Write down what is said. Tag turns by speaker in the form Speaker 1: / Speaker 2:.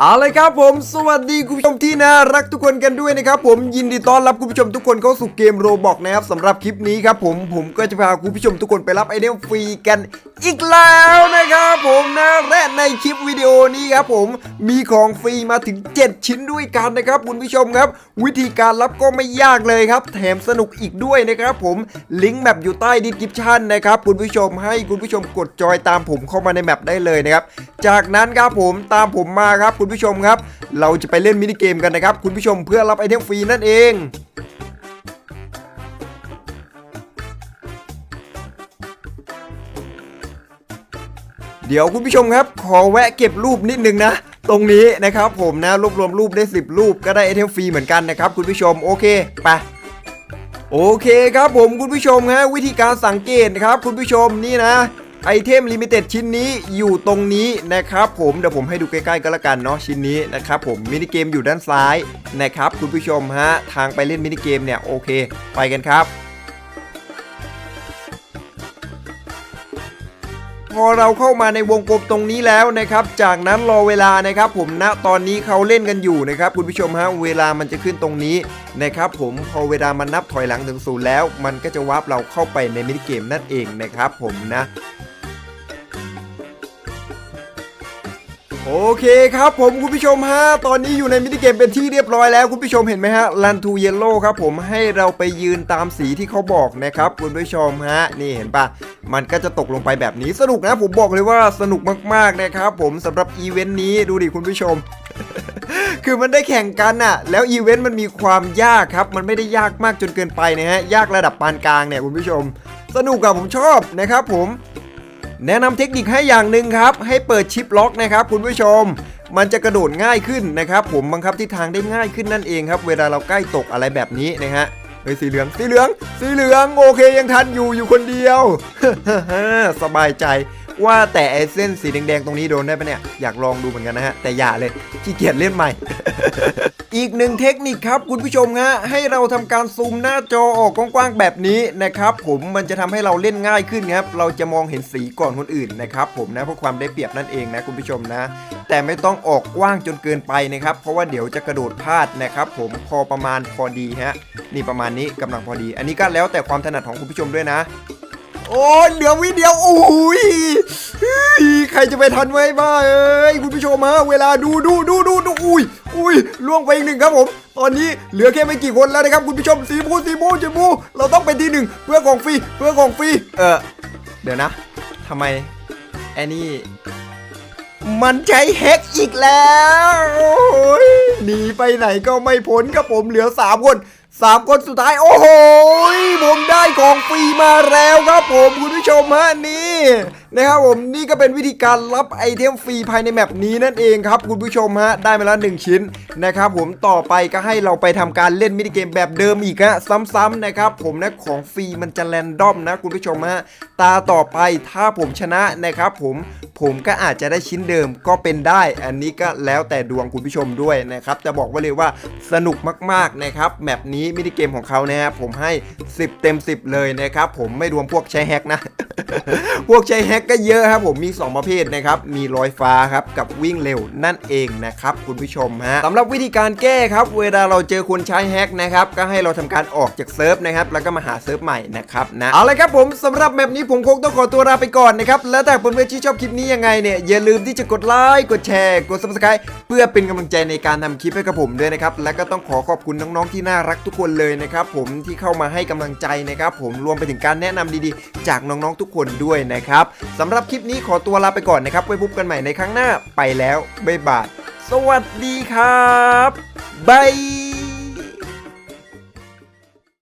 Speaker 1: เอาเลยครับผมสวัสดีคุณผู้ชมที่น่ารักทุกคนกันด้วยนะครับผมยินดีต้อนรับคุณผู้ชมทุกคนเข้าสู่เกมโรบอกนะครับสำหรับคลิปนี้ครับผมผมก็จะพาคุณผู้ชมทุกคนไปรับไอเทมฟรีกันอีกแล้วนะครับผมนะและในคลิปวิดีโอนี้ครับผมมีของฟรีมาถึง 7 ชิ้นด้วยกันนะครับคุณผู้ชมครับ วิธีการรับก็ไม่ยากเลยครับ แถมสนุกอีกด้วยนะครับผมลิงก์แมปอยู่ใต้ดีสคริปชันนะครับคุณผู้ชมให้คุณผู้ชมกดจอยตามผมเข้ามาในแมปได้เลยนะครับจากนั้นครับผมตามผมมาครับคุณผู้ชมครับ เราจะไปเล่นมินิเกมกันนะครับคุณผู้ชมเพื่อรับไอเทมฟรีนั่นเอง เดี๋ยวคุณผู้ชมครับ ขอแวะเก็บรูปนิดนึงนะ ตรงนี้นะครับผมนะรวบรวมรูปได้ 10 รูปก็ได้ไอเทมฟรีเหมือนกันนะครับคุณผู้ชมโอเคไปโอเคครับผมคุณผู้ชมฮะวิธีการสังเกตนะครับคุณผู้ชมนี่นะไอเทมลิมิเต็ดชิ้นนี้อยู่ตรงนี้นะครับผมเดี๋ยวผมให้ดูใกล้ๆก็แล้วกันเนาะชิ้นนี้นะครับผมมินิเกมอยู่ด้านซ้ายนะครับคุณผู้ชมฮะทางไปเล่นมินิเกมเนี่ยโอเค ไปกันครับ พอเราเข้ามาในวงกลมตรงนี้แล้วนะครับ จากนั้นรอเวลานะครับ ผมณตอนนี้เขาเล่นกันอยู่นะครับ คุณผู้ชมฮะเวลามันจะขึ้นตรงนี้นะครับ ผมพอเวลามันนับถอยหลังถึงศูนย์แล้ว มันก็จะวาร์ปเราเข้าไปในมินิเกมนั่นเองนะครับ ผมนะ โอเคครับผมคุณผู้ชมฮะตอนนี้อยู่ในมินิเกมเป็นที่เรียบร้อยแล้วคุณผู้ชมเห็นไหมฮะลันทูเยลโล่ครับผมให้เราไปยืนตามสีที่เขาบอกนะครับคุณผู้ชมฮะนี่เห็นปะมันก็จะตกลงไปแบบนี้สนุกนะผมบอกเลยว่าสนุกมากๆนะครับผมสำหรับอีเวนต์นี้ดูดิคุณผู้ชม คือมันได้แข่งกันอะแล้วอีเวนต์มันมีความยากครับ มันไม่ได้ยากมากจนเกินไปนะฮะยากระดับปานกลางเนี่ยคุณผู้ชม สนุกอะผมชอบนะครับผม แนะนำเทคนิคให้อย่างหนึ่งครับ ให้เปิดชิปล็อกนะครับคุณผู้ชม มันจะกระโดดง่ายขึ้นนะครับ ผมบังคับทิศทางได้ง่ายขึ้นนั่นเองครับ เวลาเราใกล้ตกอะไรแบบนี้นะฮะ เฮ้ยสีเหลืองสีเหลือง สีเหลืองโอเคยังทันอยู่อยู่คนเดียวสบายใจว่าแต่ไอเส้นสีแดงๆตรงนี้โดนได้ปะเนี่ย อยากลองดูเหมือนกันนะฮะ แต่อย่าเลยขี้เกียจเล่นใหม่ อีกหนึ่งเทคนิคครับคุณผู้ชมฮะ ให้เราทำการซูมหน้าจอออกกว้างๆแบบนี้นะครับผมมันจะทำให้เราเล่นง่ายขึ้นครับ เราจะมองเห็นสีก่อนคนอื่นนะครับผมนะเพื่อความได้เปรียบนั่นเองนะคุณผู้ชมนะ แต่ไม่ต้องออกกว้างจนเกินไปนะครับ เพราะว่าเดี๋ยวจะกระโดดพลาดนะครับผมพอประมาณพอดีฮะนี่ประมาณนี้กำลังพอดี อันนี้ก็แล้วแต่ความถนัดของคุณผู้ชมด้วยนะ โอ้เหลือวิเดียวโอ้ยเฮ้ยใครจะไปทันไว้บ้าเอ้ยคุณผู้ชมฮะเวลาดูดูดูดูดูอุ้ยอุ้ยล่วงไปอีกหนึ่งครับผมตอนนี้เหลือแค่ไม่กี่คนแล้วนะครับคุณผู้ชมสีมูสีมูสีมูเราต้องเป็นที่หนึ่งเพื่อของฟรีเพื่อของฟรีเออเดี๋ยวนะทำไมแอนนี่มันใช้แฮกอีกแล้วโอ้ยหนีไปไหนก็ไม่พ้นครับผมเหลือ3คน สามคนสุดท้ายโอ้โหผมได้ของฟรีมาแล้วครับผมคุณผู้ชมฮะนี่นะครับผมนี่ก็เป็นวิธีการรับไอเทมฟรีภายในแมปนี้นั่นเองครับคุณผู้ชมฮะได้มาแล้วหนึ่งชิ้นนะครับผมต่อไปก็ให้เราไปทำการเล่นมินิเกมแบบเดิมอีกฮะซ้ำๆนะครับผมนะของฟรีมันจะแรนดอมนะคุณผู้ชมฮะตาต่อไปถ้าผมชนะนะครับผมผมก็อาจจะได้ชิ้นเดิมก็เป็นได้ อันนี้ก็แล้วแต่ดวงคุณผู้ชมด้วยนะครับจะบอกไว่าเลยว่าสนุกมากๆนะครับแมปนี้มินิเกมของเขานะครับผมให้ 10 เต็ม 10 เลยนะครับผมไม่รวมพวกใช้แฮกนะ พวกใช้แฮกก็เยอะครับผมมี 2 ประเภทนะครับ มีลอยฟ้าครับกับวิ่งเร็วนั่นเองนะครับคุณผู้ชมฮะสำหรับวิธีการแก้ครับเวลาเราเจอคนใช้แฮกนะครับก็ให้เราทำการออกจากเซิร์ฟนะครับแล้วก็มาหาเซิร์ฟใหม่นะครับนะเอาละครับผมสำหรับแมปนี้ผมคงต้องขอตัวลาไปก่อนนะครับแล้วแต่เพื่อนๆที่ชอบคลิปนี้ยังไงเนี่ยอย่าลืมที่จะกดไลค์กดแชร์กด subscribe เพื่อเป็นกำลังใจในการทำคลิปให้กับผมด้วยนะครับและก็ต้องขอขอบคุณน้องๆที่น่ารักทุกคนเลยนะครับผมที่เข้ามาให้กำลังใจนะครับผมรวมไปถึงการแนะนำดีๆ จากน้องๆทุกคนด้วยนะครับสำหรับคลิปนี้ขอตัวลาไปก่อนนะครับไว้พบกันใหม่ในครั้งหน้าไปแล้วบ๊ายบายสวัสดีครับบาย